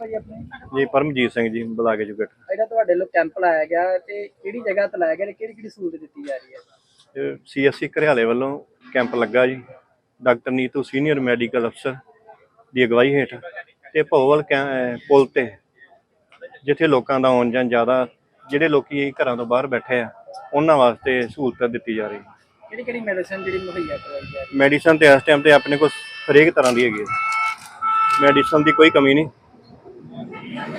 ਭਾਜੀ ਆਪਣੇ? ਜੀ ਪਰਮਜੀਤ ਸਿੰਘ ਜੀ ਬਲਾਗੇ ਜੁਗਟ। ਜਿਹੜਾ ਤੁਹਾਡੇ ਲੋਕ ਕੈਂਪ ਲਾਇਆ ਗਿਆ ਤੇ ਕਿਹੜੀ ਜਗ੍ਹਾ ਤੇ ਲਾਇਆ ਗਿਆ ਤੇ ਕਿਹੜੀ ਕਿਹੜੀ ਸਹੂਲਤ ਦਿੱਤੀ ਜਾ ਰਹੀ ਹੈ? ਸੀਐਸਸੀ ਘਰਿਆਲੇ ਵੱਲੋਂ ਕੈਂਪ ਲੱਗਾ ਜੀ। ਡਾਕਟਰ ਨੀਤੂ ਸੀਨੀਅਰ ਮੈਡੀਕਲ ਅਫਸਰ ਦੀ ਅਗਵਾਈ ਹੇਠ ਤੇ ਭੋਵਲ ਪੁਲ ਤੇ ਜਿੱਥੇ ਲੋਕਾਂ ਦਾ ਆਉਣ ਜਾਣ ਜ਼ਿਆਦਾ ਜਿਹੜੇ ਲੋਕੀ ਘਰਾਂ ਤੋਂ ਬਾਹਰ ਬੈਠੇ ਆ ਉਹਨਾਂ ਵਾਸਤੇ ਸਹੂਲਤ ਦਿੱਤੀ ਜਾ ਰਹੀ ਹੈ। ਕਿਹੜੀ ਕਿਹੜੀ ਮੈਡੀਸਨ ਜਿਹੜੀ ਮੁਹੱਈਆ ਕਰਵਾਈ ਜਾ ਰਹੀ ਮੈਡੀਸਨ ਤੇ ਇਸ ਟਾਈਮ ਤੇ ਆਪਣੇ ਕੋਲ ਹਰੇਕ ਤਰ੍ਹਾਂ ਦੀ ਹੈਗੀ ਹੈ ਮੈਡੀਸਨ ਦੀ ਕੋਈ ਕਮੀ ਨਹੀਂ। ਹੈ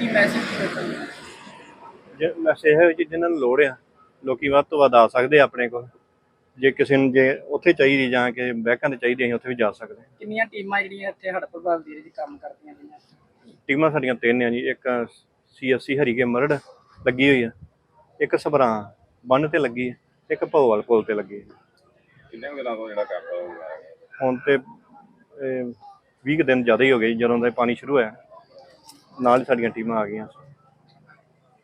ਕੀ ਮੈਸੇਜ ਦਿੱਤਾ ਜੇ ਮੈਸੇਜ ਹੈ ਜੀ ਜਿਨ੍ਹਾਂ ਨੂੰ ਲੋੜ ਆ ਲੋਕੀ ਵੱਧ ਤੋਂ ਵੱਧ ਆ ਸਕਦੇ ਆ ਆਪਣੇ ਕੋਲ। ਜੇ ਕਿਸੇ ਨੂੰ ਜੇ ਉੱਥੇ ਚਾਹੀਦੀ ਜਾਂ ਕਿ ਬੈਕਾਂ ਤੇ ਚਾਹੀਦੀ ਅਸੀਂ ਉੱਥੇ ਵੀ ਜਾ ਸਕਦੇ ਹਾਂ। ਕਿੰਨੀਆਂ ਟੀਮਾਂ ਜਿਹੜੀਆਂ ਇੱਥੇ ਹੜ੍ਹ ਏਰੀਏ 'ਚ ਕੰਮ ਕਰਦੀਆਂ ਨੇ? ਟੀਮਾਂ ਸਾਡੀਆਂ ਤਿੰਨ ਆ ਜੀ ਇੱਕ ਸੀਐਸਸੀ ਹਰੀਕੇ ਮਰੜ ਲੱਗੀ ਹੋਈ ਆ ਇੱਕ ਸਭਰਾਂ ਬੰਨ ਤੇ ਲੱਗੀ ਹੈ ਇੱਕ ਭੋਵਾਲ ਪੁਲ ਤੇ ਲੱਗੀ ਹੈ ਕਿੰਨੇ ਕੁ ਦਿਨਾਂ ਤੋਂ ਜਿਹੜਾ ਕਰਦਾ ਹੋਊਗਾ ਹੁਣ ਤੇ 20 ਕੁ ਦਿਨ ਜ਼ਿਆਦਾ ਹੀ ਹੋ ਗਏ ਜੀ, ਜਦੋਂ ਦਾ ਇਹ ਪਾਣੀ ਸ਼ੁਰੂ ਹੋਇਆ। ਨਾਲ ਹੀ ਸਾਡੀਆਂ ਟੀਮਾਂ ਆ ਗਈਆਂ।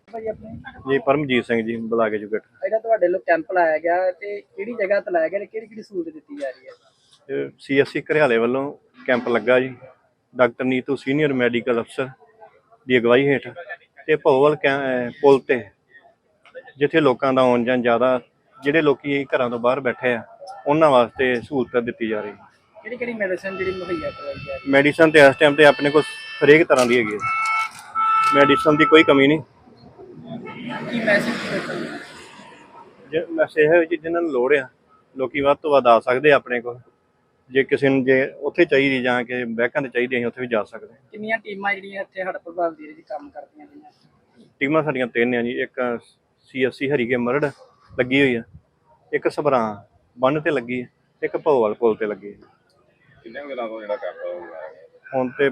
ਭਾਜੀ ਆਪਣੇ? ਜੀ ਪਰਮਜੀਤ ਸਿੰਘ ਜੀ ਬਲਾਗੇ ਜੁਗਟ। ਜਿਹੜਾ ਤੁਹਾਡੇ ਲੋਕ ਕੈਂਪ ਲਾਇਆ ਗਿਆ ਤੇ ਕਿਹੜੀ ਜਗ੍ਹਾ ਤੇ ਲਾਇਆ ਗਿਆ ਤੇ ਕਿਹੜੀ ਕਿਹੜੀ ਸਹੂਲਤ ਦਿੱਤੀ ਜਾ ਰਹੀ ਹੈ? ਸੀਐਸਸੀ ਘਰਿਆਲੇ ਵੱਲੋਂ ਕੈਂਪ ਲੱਗਾ ਜੀ। ਡਾਕਟਰ ਨੀਤੂ ਸੀਨੀਅਰ ਮੈਡੀਕਲ ਅਫਸਰ ਦੀ ਅਗਵਾਈ ਹੇਠ ਤੇ ਭੋਵਲ ਪੁਲ ਤੇ ਜਿੱਥੇ ਲੋਕਾਂ ਦਾ ਆਉਣ ਜਾਣ ਜ਼ਿਆਦਾ ਜਿਹੜੇ ਲੋਕੀ ਘਰਾਂ ਤੋਂ ਬਾਹਰ ਬੈਠੇ ਆ ਉਹਨਾਂ ਵਾਸਤੇ ਸਹੂਲਤ ਦਿੱਤੀ ਜਾ ਰਹੀ। ਹੈ ਕਿਹੜੀ ਕਿਹੜੀ ਮੈਡੀਸਨ ਜਿਹੜੀ ਮੁਹੱਈਆ ਕਰਵਾਈ ਜਾ ਰਹੀ ਮੈਡੀਸਨ ਤੇ ਇਸ ਟਾਈਮ ਤੇ ਆਪਣੇ ਕੋਲ ਹਰੇਕ ਤਰ੍ਹਾਂ ਦੀ ਹੈਗੀ ਹੈ। ਮੈਡੀਸਨ ਦੀ ਕੋਈ ਕਮੀ ਨਹੀਂ। ਕੀ ਮੈਸੇਜ ਦਿੱਤਾ? ਜੇ ਮੈਸੇਜ ਹੈ ਜੀ ਜਿਨ੍ਹਾਂ ਨੂੰ ਲੋੜ ਆ ਲੋਕੀ ਵੱਧ ਤੋਂ ਵੱਧ ਆ ਸਕਦੇ ਆ ਆਪਣੇ ਕੋਲ। ਜੇ ਕਿਸੇ ਨੂੰ ਜੇ ਉੱਥੇ ਚਾਹੀਦੀ ਜਾਂ ਕਿ ਬੈਕਾਂ ਤੇ ਚਾਹੀਦੀ ਅਸੀਂ ਉੱਥੇ ਵੀ ਜਾ ਸਕਦੇ ਹਾਂ। ਕਿੰਨੀਆਂ ਟੀਮਾਂ ਜਿਹੜੀਆਂ ਇੱਥੇ ਹੜ੍ਹ ਪ੍ਰਭਾਵਿਤ ਏਰੀਏ 'ਚ ਕੰਮ ਕਰਦੀਆਂ ਨੇ ਟੀਮਾਂ ਸਾਡੀਆਂ ਤਿੰਨ ਆ ਜੀ ਇੱਕ ਸੀਐਸਸੀ ਹਰੀਕੇ ਮਰੜ ਲੱਗੀ ਹੋਈ ਆ ਇੱਕ ਸਭਰਾਂ ਬੰਨ ਤੇ ਲੱਗੀ ਇੱਕ ਭੋਵਾਲ ਪੁਲ ਤੇ ਲੱਗੀ ਕਿੰਨੇ ਕੁ ਦਿਨਾਂ ਤੋਂ ਜਿਹੜਾ ਕਰਦਾ ਹੋਊਗਾ ਹੁਣ ਤੇ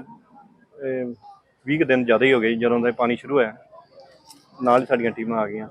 20 ਕੁ ਦਿਨ ਜ਼ਿਆਦਾ ਹੀ ਹੋ ਗਏ ਜੀ, ਜਦੋਂ ਦਾ ਇਹ ਪਾਣੀ ਸ਼ੁਰੂ ਹੋਇਆ। ਨਾਲ ਹੀ ਸਾਡੀਆਂ ਟੀਮਾਂ ਆ ਗਈਆਂ।